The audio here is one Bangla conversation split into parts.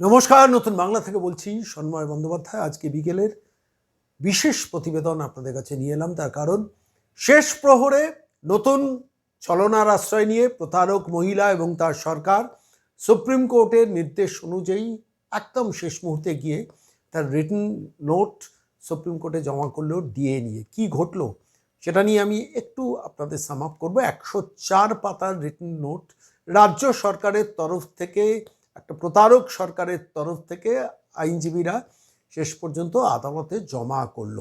নমস্কার, নতুন বাংলা থেকে বলছি সন্ময় বন্দ্যোপাধ্যায়। আজকে বিকেলের বিশেষ প্রতিবেদন আপনাদের কাছে নিয়ে এলাম। তার কারণ, শেষ প্রহরে নতুন ছলনার আশ্রয় নিয়ে প্রতারক মহিলা এবং তার সরকার সুপ্রিম কোর্টের নির্দেশ অনুযায়ী একদম শেষ মুহূর্তে গিয়ে তার রিটেন নোট সুপ্রিম কোর্টে জমা করল ডিএ নিয়ে। কি ঘটলো সেটা নিয়ে আমি একটু আপনাদের সাম আপ করব। একশো চার পাতার রিটেন নোট রাজ্য সরকারের তরফ থেকে একটা প্রতারক সরকারের তরফ থেকে আইনজীবীরা শেষ পর্যন্ত আদালতে জমা করল।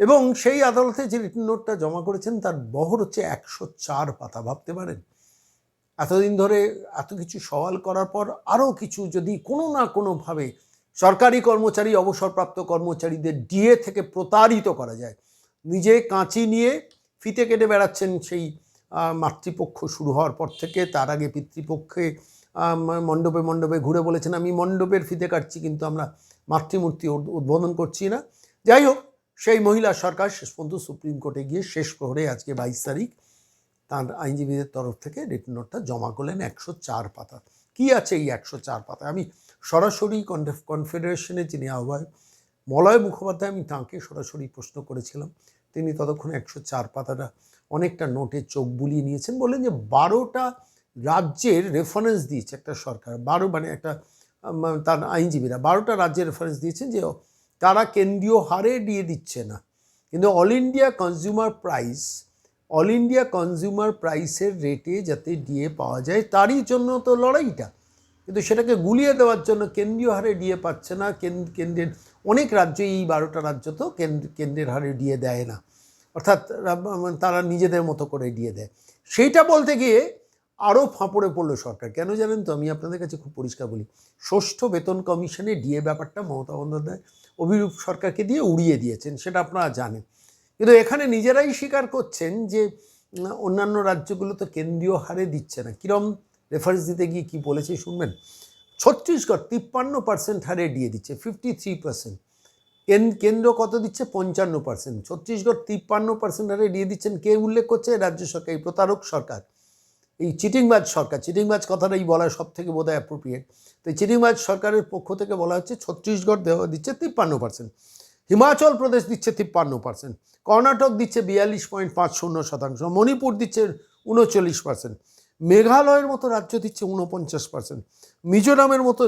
এবং সেই আদালতে যে রিটার্ন নোটটা জমা করেছেন, তার বহর হচ্ছে একশো চার পাতা, ভাবতে পারেন। এতদিন ধরে এত কিছু সওয়াল করার পর আরও কিছু যদি কোনো না কোনোভাবে সরকারি কর্মচারী, অবসরপ্রাপ্ত কর্মচারীদের ডিএ থেকে প্রতারিত করা যায়, নিজে কাঁচি নিয়ে ফিতে কেটে বেড়াচ্ছেন সেই মাতৃপক্ষ শুরু হওয়ার পর থেকে, তার আগে পিতৃপক্ষে মণ্ডপে মণ্ডপে ঘুরে বলেছেন, আমি মণ্ডপের ফিতে কাটছি, কিন্তু আমরা মাতৃমূর্তি উদ্বোধন করছি না। যাই হোক, সেই মহিলা সরকার শেষ পর্যন্ত সুপ্রিম কোর্টে গিয়ে শেষ প্রহরে আজকে বাইশ তারিখ তার আইনজীবীদের তরফ থেকে রিটার্ন নোটটা জমা করলেন একশো চার পাতা। কি আছে এই একশো চার পাতা? আমি সরাসরি কনফে- কনফেডারেশনের যিনি আহ্বায়ক মলয় মুখোপাধ্যায়, আমি তাঁকে সরাসরি প্রশ্ন করেছিলাম। তিনি ততক্ষণ একশো চার পাতাটা অনেকটা নোটে চোখ বুলিয়ে নিয়েছেন। বললেন যে বারোটা রাজ্যের রেফারেন্স দিয়েছে একটা সরকার। বারো মানে একটা তার আইনজীবীরা বারোটা রাজ্যের রেফারেন্স দিয়েছেন যে তারা কেন্দ্রীয় হারে দিয়ে দিচ্ছে না। কিন্তু all India consumer price all India consumer প্রাইসের রেটে যাতে ডিএ পাওয়া যায়, তারই জন্য তো লড়াইটা। কিন্তু সেটাকে গুলিয়ে দেওয়ার জন্য কেন্দ্রীয় হারে ডিএ পাচ্ছে না, কেন- কেন্দ্রের অনেক রাজ্য এই বারোটা রাজ্য তো কেন্দ্র- কেন্দ্রের হারে ডিএ দেয় না। অর্থাৎ তারা নিজেদের মতো করে দিয়ে দেয়। সেইটা বলতে গিয়ে আরও ফাঁপড়ে পড়ল সরকার। কেন জানেন তো? আমি আপনাদের কাছে খুব পরিষ্কার বলি। ষষ্ঠ বেতন কমিশনে ডিএ ব্যাপারটা মমতা বন্দ্যোপাধ্যায় অভিরূপ সরকারকে দিয়ে উড়িয়ে দিয়েছেন, সেটা আপনারা জানেন। কিন্তু এখানে নিজেরাই স্বীকার করছেন যে অন্যান্য রাজ্যগুলো তো কেন্দ্রীয় হারে দিচ্ছে না। কিরম রেফারেন্স দিতে গিয়ে কী বলেছে শুনবেন? ছত্তিশগড় তিপ্পান্ন পার্সেন্ট হারে দিয়ে দিচ্ছে ফিফটি থ্রি পার্সেন্ট কেন্দ্র কত দিচ্ছে? পঞ্চান্ন পার্সেন্ট ছত্তিশগড় তিপ্পান্ন পার্সেন্ট হারে দিয়ে দিচ্ছেন কে উল্লেখ করছে? রাজ্য সরকার প্রতারক সরকার। এই চিটিংবাজ সরকার চিটিংবাজ কথাটাই বলা সব থেকে বোধ হয় অ্যাপ্রোপ্রিয়েট তো এই চিটিংবাজ সরকারের পক্ষ থেকে বলা হচ্ছে, ছত্তিশগড় দেওয়া দিচ্ছে তিপ্পান্ন পার্সেন্ট হিমাচল প্রদেশ দিচ্ছে তিপ্পান্ন পার্সেন্ট কর্ণাটক দিচ্ছে বিয়াল্লিশ পয়েন্ট পাঁচ শূন্য শতাংশ, মণিপুর দিচ্ছে উনচল্লিশ পার্সেন্ট মেঘালয়ের মতো রাজ্য দিচ্ছে উনপঞ্চাশ পার্সেন্ট মিজোরামের মতো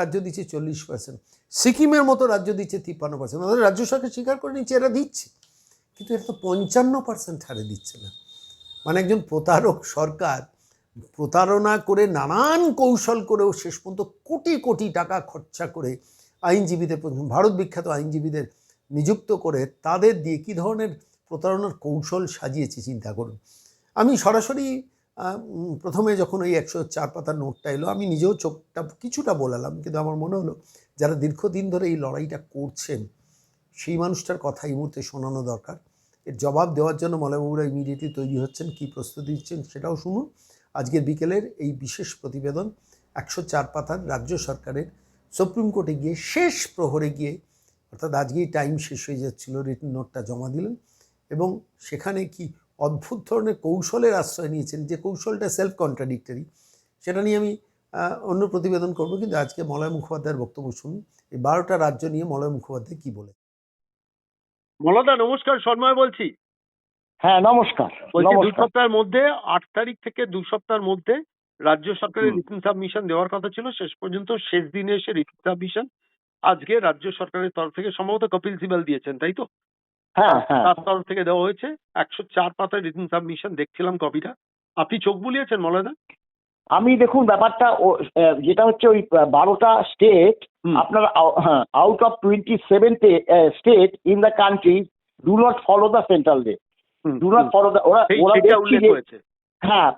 রাজ্য দিচ্ছে চল্লিশ পার্সেন্ট সিকিমের মতো রাজ্য দিচ্ছে তিপ্পান্ন পার্সেন্ট আমাদের রাজ্য সরকার স্বীকার করে নিচ্ছে, এরা দিচ্ছে। কিন্তু এটা তো পঞ্চান্ন পার্সেন্ট হারে দিচ্ছে না। মানে একজন প্রতারক সরকার প্রতারণা করে নানান কৌশল করেও শেষ পর্যন্ত কোটি কোটি টাকা খরচা করে আইনজীবীদের ভারত বিখ্যাত আইনজীবীদের নিযুক্ত করে তাদের দিয়ে কী ধরনের প্রতারণার কৌশল সাজিয়েছে, চিন্তা করুন। আমি সরাসরি প্রথমে যখন ওই একশো চার পাতার নোটটা এলো, আমি নিজেও চোখটা কিছুটা বলালাম, কিন্তু আমার মনে হলো যারা দীর্ঘদিন ধরে এই লড়াইটা করছেন, সেই মানুষটার কথা এই মুহূর্তে শোনানো দরকার। এর জবাব দেওয়ার জন্য মলয়বাবুরা ইমিডিয়েটলি তৈরি হচ্ছেন, কী প্রস্তুতি দিচ্ছেন সেটাও শুনুন। আজকের বিকেলের এই বিশেষ প্রতিবেদন, একশো চার পাতার রাজ্য সরকারের সুপ্রিম কোর্টে গিয়ে শেষ প্রহরে গিয়ে, অর্থাৎ আজকেই টাইম শেষ হয়ে যাচ্ছিল রিটার্ন নোটটা জমা দিলেন এবং সেখানে কি অদ্ভুত ধরনের কৌশলের আশ্রয় নিয়েছেন, যে কৌশলটা সেলফ কন্ট্রাডিক্টরি সেটা নিয়ে আমি অন্য প্রতিবেদন করব, কিন্তু আজকে মলয় মুখোপাধ্যায়ের বক্তব্য শুনুন। এই বারোটা রাজ্য নিয়ে মলয় মুখোপাধ্যায় কী বলে মলদা নমস্কার সন্ময় বলছি। হ্যাঁ নমস্কার বলছি দু সপ্তাহের মধ্যে আট তারিখ থেকে দু সপ্তাহের মধ্যে রাজ্য সরকারের। রিটার্ন সাবমিশন দেওয়ার কথা ছিল শেষ পর্যন্ত শেষ দিনে এসে রিটার্ন সাবমিশন আজকে রাজ্য সরকারের তরফ থেকে সম্ভবত কপিল সিবাল দিয়েছেন তাই তো? হ্যাঁ হ্যাঁ। তার তরফ থেকে দেওয়া হয়েছে একশো চার পাতার রিটার্ন সাবমিশন দেখছিলাম কপিটা। আপনি চোখ বুলিয়েছেন মলদা? আমি দেখুন ব্যাপারটা যেটা হচ্ছে ওই বারোটা স্টেট আপনার out of twenty seven state in the country do not follow the central rate do not follow the ওরা ওরা হ্যাঁ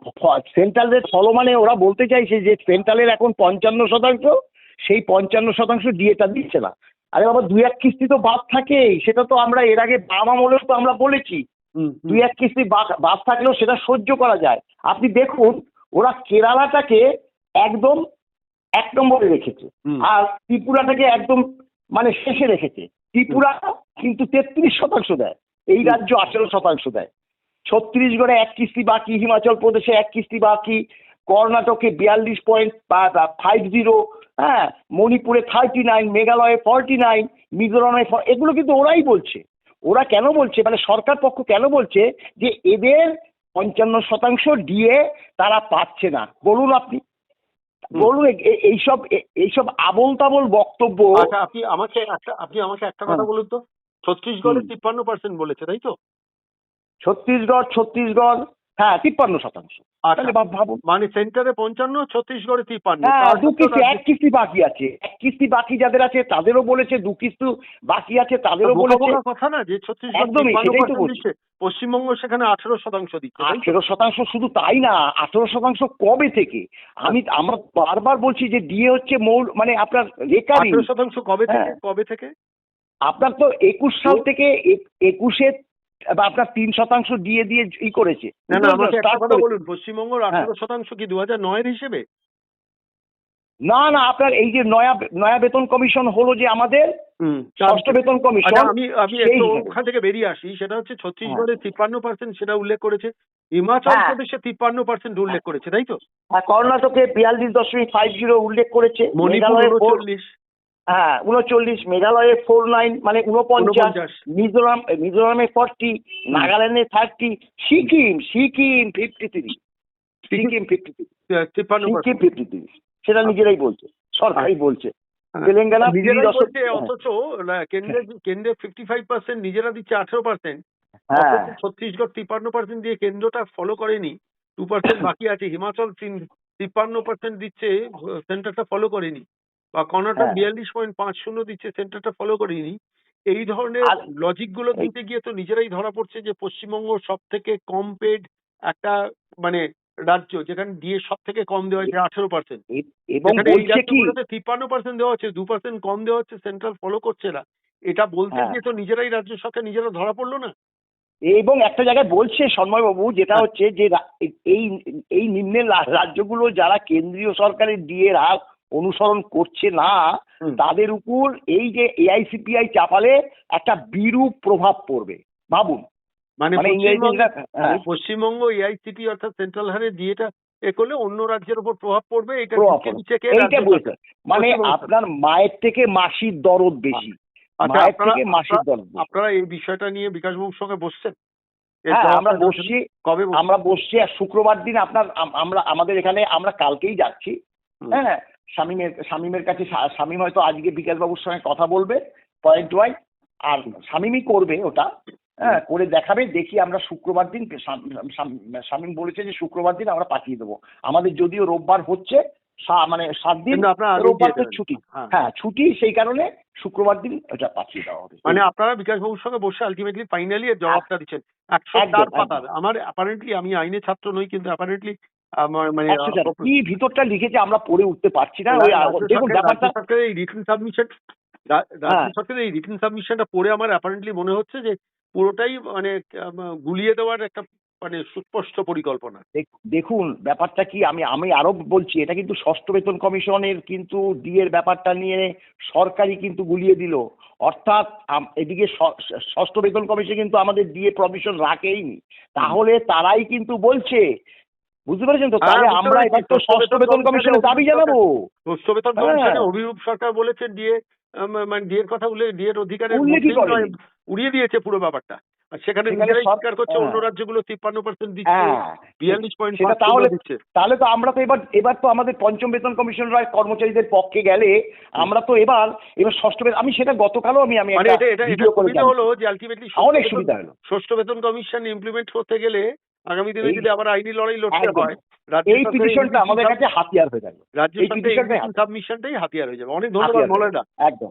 সেন্ট্রাল রেট ফলো মানে ওরা বলতে চাইছে যে সেন্ট্রালের এখন পঞ্চান্ন শতাংশ সেই পঞ্চান্ন শতাংশ ডিএটা দিচ্ছে না। আরে বাবা দুই এক কিস্তি তো বাদ থাকেই সেটা তো আমরা এর আগে বাম আমলেও তো আমরা বলেছি। দুই এক কিস্তি বাদ থাকলেও সেটা সহ্য করা যায়। আপনি দেখুন ওরা কেরালাটাকে একদম এক নম্বরে রেখেছে। আর ত্রিপুরাটাকে একদম মানে শেষে রেখেছে। ত্রিপুরা কিন্তু তেত্রিশ শতাংশ দেয়। এই রাজ্য আঠেরো শতাংশ দেয়। ছত্তিশগড়ে এক কিস্তি বাকি হিমাচল প্রদেশে এক কিস্তি বাকি কর্ণাটকে বিয়াল্লিশ পয়েন্ট ফাইভ জিরো হ্যাঁ মণিপুরে থার্টি নাইন মেঘালয়ে ফর্টি নাইন মিজোরামে 40 এগুলো কিন্তু ওরাই বলছে। ওরা কেন বলছে? মানে সরকার পক্ষ কেন বলছে যে এদের পঞ্চান্ন শতাংশ দিয়ে তারা পাচ্ছে না। বলুন আপনি। বলুন এইসব এইসব আবল তাবল বক্তব্য আচ্ছা আপনি আমাকে একটা আপনি আমাকে একটা কথা। বলুন তো। ছত্তিশগড়ে তিপ্পান্ন পার্সেন্ট বলেছে তাই তো? ছত্তিশগড় ছত্তিশগড় হ্যাঁ তিপ্পান্ন শতাংশ। আচ্ছা। তাহলে ভাবুন। মানে সেন্টারে পঞ্চান্ন ছত্তিশগড়ে তিপ্পান্ন হ্যাঁ দু কিস্তি এক কিস্তি বাকি আছে। এক কিস্তি বাকি যাদের আছে তাদেরও বলেছে দু কিস্তি বাকি আছে তাদেরও বলেছে কথা না যে ছত্তিশগড় একদমই, সেটাই তো পার্সেন্ট পশ্চিমবঙ্গ সেখানে আঠেরো শতাংশ দিচ্ছে আঠেরো শতাংশ শুধু তাই না আঠেরো শতাংশ কবে থেকে? আমি আমরা বারবার বলছি যে ডিএ হচ্ছে মৌল মানে আপনার রেকারিং। আঠেরো শতাংশ কবে থেকে হ্যাঁ। কবে থেকে? আপনার তো একুশ সাল থেকে এ- একুশে বা আপনার তিন শতাংশ দিয়ে দিয়ে ই করেছে না না আমাকে একটা কথা বলুন পশ্চিমবঙ্গের হ্যাঁ। আঠেরো শতাংশ কি দু হাজার নয়ের হিসেবে না না আপনার এই যে নয়া নয়া বেতন কমিশন হলো যে আমাদের ষষ্ঠ বেতন কমিশন আচ্ছা আমি আমি। ওখান থেকে বেরিয়ে আসি সেটা হচ্ছে ছত্তিশগড়ে তিপ্পান্ন পার্সেন্ট সেটা উল্লেখ করেছে হিমাচল হ্যাঁ। প্রদেশে তিপ্পান্ন পার্সেন্ট উল্লেখ করেছে তাই তো কর্ণাটকে বিয়াল্লিশ দশমিক ফাইভ জিরো উল্লেখ করেছে মণিপুর উনচল্লিশ হ্যাঁ উনচল্লিশ মেঘালয়ে ফোর নাইন মানে উনপঞ্চাশ মিজোরাম মিজোরামে forty নাগাল্যান্ডে thirty Sikkim Sikkim fifty three Sikkim fifty three Sikkim fifty three সেটা নিজেরাই বলছে সরকারই বলছে। তেলেঙ্গানা নিজেরাই অথচ না, কেন্দ্রে কেন্দ্রে ফিফটি ফাইভ পার্সেন্ট নিজেরা দিচ্ছে আঠেরো পার্সেন্ট। হ্যাঁ। ছত্তিশগড় তিপ্পান্ন পার্সেন্ট দিয়ে কেন্দ্রটা ফলো করেনি। টু পার্সেন্ট বাকি আছে। হিমাচল তিপ্পান্ন পার্সেন্ট দিচ্ছে সেন্টারটা ফলো করেনি। বা কর্ণাটক হ্যাঁ। বিয়াল্লিশ পয়েন্ট পাঁচ শূন্য দিচ্ছে সেন্টারটা ফলো করেনি এই ধরনের লজিকগুলো দিতে গিয়ে তো নিজেরাই ধরা পড়ছে যে পশ্চিমবঙ্গ সব থেকে কম পেড একটা মানে রাজ্য যেখানে দিয়ে সব থেকে কম দেওয়া হয়েছে আঠেরো পার্সেন্ট তিপ্পান্ন পার্সেন্ট দেওয়া হচ্ছে দু পার্সেন্ট কম দেওয়া হচ্ছে সেন্ট্রাল ফলো করছে না এটা বলতে হ্যাঁ। গিয়ে তো নিজেরাই রাজ্য সরকার নিজেরা ধরা পড়ল না এবং একটা জায়গায় বলছে সন্ময় বাবু যেটা হ্যাঁ। হচ্ছে যে এই এই নিম্নের রাজ্যগুলো যারা কেন্দ্রীয় সরকারের ডিএ হার অনুসরণ করছে না তাদের উপর এই যে এআইসিপিআই চাপালে একটা বিরূপ প্রভাব পড়বে। ভাবুন। মানে মানে পশ্চিমবঙ্গ যেটা- হ্যাঁ, এআইসিটি অর্থাৎ সেন্ট্রাল হারে দিয়েটা এ করলে অন্য রাজ্যের উপর প্রভাব পড়বে এটা মানে আপনার মায়ের থেকে মাসির দরদ বেশি। আচ্ছা মায়ের থেকে মাসির দরদ আপনারা এই বিষয়টা নিয়ে বিকাশবাবুর সঙ্গে বসছেন? হ্যাঁ আমরা বসছি। কবে আমরা বসছি আর শুক্রবার দিন আপনার আমরা আমাদের এখানে আমরা কালকেই যাচ্ছি। হ্যাঁ শামিমের শামিমের কাছে শামিম হয়তো আজকে বিকাশবাবুর সঙ্গে কথা বলবে পয়েন্ট ওয়াইজ আর শামিমই করবে ওটা হ্যাঁ করে দেখাবে দেখি আমরা শুক্রবার দিন শাম- শাম- শামিম বলেছে যে শুক্রবার দিন আমরা পাঠিয়ে দেবো। আমাদের যদিও রোববার হচ্ছে মানে সাত দিন রোববার তো ছুটি। হ্যাঁ। হ্যাঁ ছুটি সেই কারণে শুক্রবার দিন ওটা পাঠিয়ে দেওয়া হবে। মানে আপনারা বিকাশবাবুর সঙ্গে বসে আলটিমেটলি ফাইনালি জবাবটা দিচ্ছেন। একশো চার। পাতার। আমার অ্যাপারেন্টলি আমি আইনের ছাত্র নই কিন্তু অ্যাপারেন্টলি আমার মানে কি ভিতরটা লিখেছে আমরা পড়ে উঠতে পারছি না? ওই দেখুন ব্যাপারটা এই রিটার্ন সাবমিশন রাজ্য হ্যাঁ। সরকারের এই রিটার্ন সাবমিশনটা পড়ে আমার অ্যাপারেন্টলি মনে হচ্ছে যে পুরোটাই মানে গুলিয়ে দেওয়ার একটা মানে সুস্পষ্ট পরিকল্পনা। দেখ- দেখুন ব্যাপারটা কি আমি আমি আরও বলছি এটা কিন্তু ষষ্ঠ বেতন কমিশনের কিন্তু ডিএর ব্যাপারটা নিয়ে সরকারই কিন্তু গুলিয়ে দিল। অর্থাৎ এদিকে ষষ্ঠ বেতন কমিশন কিন্তু আমাদের ডিএ প্রভিশন রাখেইনি। তাহলে তারাই কিন্তু বলছে বুঝতে পেরেছেন তো? হ্যাঁ, তাহলে আমরা এবার তো ষষ্ঠ বেতন কমিশনে দাবি জানাব। ষষ্ঠ বেতন হ্যাঁ। কমিশনে অভিরূপ সরকার বলেছেন ডিএ মানে ডিএর কথা উল্লেখ ডিএর অধিকারের উড়িয়ে দিয়েছে পুরো ব্যাপারটা। সেখানে নিজেরাই স্বীকার করছে হ্যাঁ। অন্য রাজ্যগুলো তিপ্পান্ন পার্সেন্ট দিচ্ছে বিয়াল্লিশ পয়েন্ট সেটা তাহলে দিচ্ছে। তাহলে তো আমরা তো এবার এবার তো আমাদের পঞ্চম বেতন কমিশনরা কর্মচারীদের পক্ষে গেলে আমরা তো এবার এবার ষষ্ঠ বেতন আমি সেটা গতকালও আমি আমি মানে এটা এটা। হলো যে আলটিমেটলি অনেক সুবিধা হলো। ষষ্ঠ বেতন কমিশন ইমপ্লিমেন্ট করতে গেলে আগামী দিনে যদি আবার আইনি লড়াই লড়তে হয় এই পিটিশনটা আমাদের কাছে হাতিয়ার হয়ে যাবে। রাজ্য সাবমিশনটাই হাতিয়ার হয়ে যাবে। অনেক ধন্যবাদ হয়ে মলয়দা একদম।